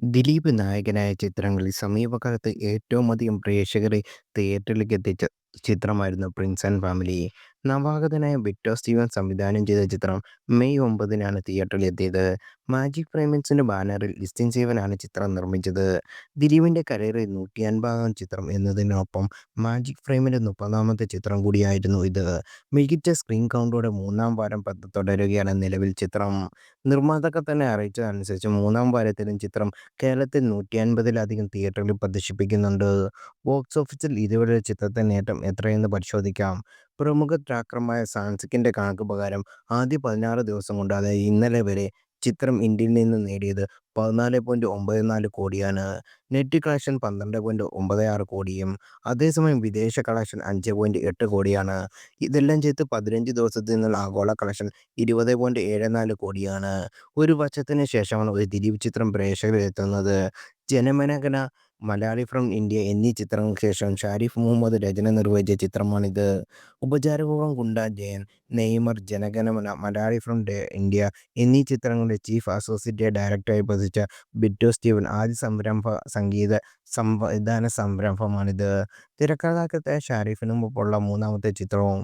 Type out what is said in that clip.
ദിലീപ് നായകനായ ചിത്രങ്ങളിൽ സമീപകാലത്ത് ഏറ്റവുമധികം പ്രേക്ഷകരെ തിയേറ്ററിലേക്ക് എത്തിച്ച ചിത്രമായിരുന്നു പ്രിൻസ് ആൻഡ് ഫാമിലി. നവാഗതനായ വിക്ടോ സ്റ്റീവൻ സംവിധാനം ചെയ്ത ചിത്രം മെയ് ഒമ്പതിനാണ് തിയേറ്ററിൽ എത്തിയത് മാജിക് ഫ്രെയിംസിന്റെ ബാനറിൽ ലിസ്റ്റിൻ സീവനാണ് ചിത്രം നിർമ്മിച്ചത്. ദിലീപിന്റെ കരിയറിൽ നൂറ്റിയൻപതാം ചിത്രം എന്നതിനൊപ്പം മാജിക് ഫ്രെയിമിന്റെ മുപ്പതാമത്തെ ചിത്രം കൂടിയായിരുന്നു ഇത്. മികച്ച സ്ക്രീൻ കൗണ്ടോടെ മൂന്നാം വാരം പത്ത് തുടരുകയാണ് നിലവിൽ ചിത്രം. നിർമ്മാതാക്കൾ തന്നെ അറിയിച്ചതനുസരിച്ച് മൂന്നാം വാരത്തിലും ചിത്രം കേരളത്തിൽ നൂറ്റി അൻപതിലധികം തിയേറ്ററിൽ പ്രദർശിപ്പിക്കുന്നുണ്ട്. ബോക്സ് ഓഫീസിൽ ഇതുവരെ ചിത്രത്തിന്റെ നേട്ടം എത്രയെന്ന് പരിശോധിക്കാം. പ്രമുഖ ട്രാക്കറായ സാൻസക്കിന്റെ കണക്ക് പ്രകാരം ആദ്യ പതിനാറ് ദിവസം കൊണ്ട് അതായത് ഇന്നലെ വരെ ചിത്രം ഇന്ത്യയിൽ നിന്ന് നേടിയത് പതിനാല് പോയിന്റ് ഒമ്പത് നാല് കോടിയാണ്. നെറ്റ് കളക്ഷൻ പന്ത്രണ്ട് പോയിന്റ് ഒമ്പത് ആറ് കോടിയും അതേസമയം വിദേശ കളക്ഷൻ അഞ്ച് പോയിന്റ് എട്ട് കോടിയാണ്. ഇതെല്ലാം ചേർത്ത് പതിനഞ്ച് ദിവസത്തിൽ നിന്നുള്ള ആഗോള കളക്ഷൻ ഇരുപത് പോയിന്റ് ഏഴ് നാല് കോടിയാണ്. ഒരു വർഷത്തിന് ശേഷമാണ് ഒരു ദിലീപ് ചിത്രം പ്രേക്ഷകരെത്തുന്നത് ജനമനഗന മലയാളി ഫ്രം ഇന്ത്യ എന്നീ ചിത്രങ്ങൾക്ക് ശേഷം ഷാരിഫ് മുഹമ്മദ് രചന നിർവഹിച്ച ചിത്രമാണിത്. Upacharapoorvam Gunda Jayan, Neymar, Janaganamana, Malayali from India എന്നീ ചിത്രങ്ങളുടെ ചീഫ് അസോസിയേറ്റ് ഡയറക്ടറായി പ്രവർത്തിച്ച ബിറ്റോ സ്റ്റീവൻ ആദ്യ സംരംഭ സംഗീത സംവിധാന സംരംഭമാണിത്. തിരക്കഥാകൃത്തായ മുമ്പുള്ള മൂന്നാമത്തെ ചിത്രവും